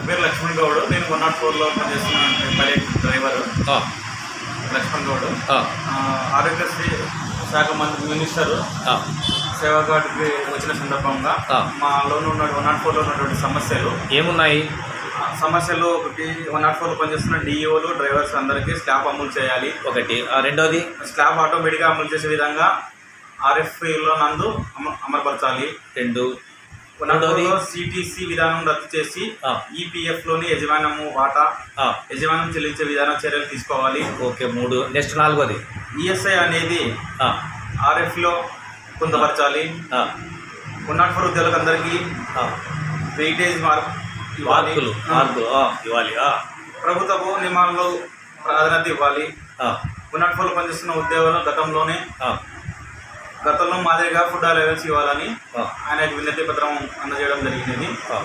నా పేరు లక్ష్మణ్ గౌడ్. నేను వన్ నాట్ ఫోర్లో పనిచేస్తున్నాను పైలట్ డ్రైవర్. లక్ష్మణ్ గౌడ్. ఆరోగ్యశ్రీ శాఖ మంత్రి మినిస్టర్ సేవా కార్డుకి వచ్చిన సందర్భంగా. మాలో ఉన్న వన్ నాట్ ఫోర్లో ఉన్నటువంటి సమస్యలు. ఏమున్నాయి? సమస్యలు ఒకటి వన్ నాట్ ఫోర్లో పనిచేస్తున్న డిఈఓలు డ్రైవర్స్ అందరికీ స్లాబ్ అమలు చేయాలి. ఒకటి. రెండోది? స్లాబ్ ఆటోమేటిక్గా అమలు చేసే విధంగా ఆర్ఎఫ్లో నందు అమ- అమలుపరచాలి. రెండు. ఫోర్లో సిటీసీ విధానం రద్దు చేసి ఆ, ఈపీఎఫ్లోని యజమానము వాటా యజమానం చెల్లించే విధానం చర్యలు తీసుకోవాలి. ఓకే మూడు నెక్స్ట్ నాలుగోది. ఈఎస్ఐ అనేది ఆ, ఆర్ఎఫ్లో పొందపరచాలి. ఆ, వన్ నాట్ ఫోర్ ఉద్యోగులందరికీ ఆ. వెయిటేజ్ మార్క్ ఇవ్వాలి. ఇవ్వాలి ప్రభుత్వపు నియమాల్లో ప్రాధాన్యత ఇవ్వాలి. ఆ, వన్ నాట్ ఫోర్లో పనిచేస్తున్న ఉద్యోగులు గతంలోనే గతంలో మాదిరిగా ఫుడ్ అలవెన్స్ ఇవ్వాలని ఆ, ఆయనకు వినతి పత్రం అందజేయడం జరిగినది ఆ.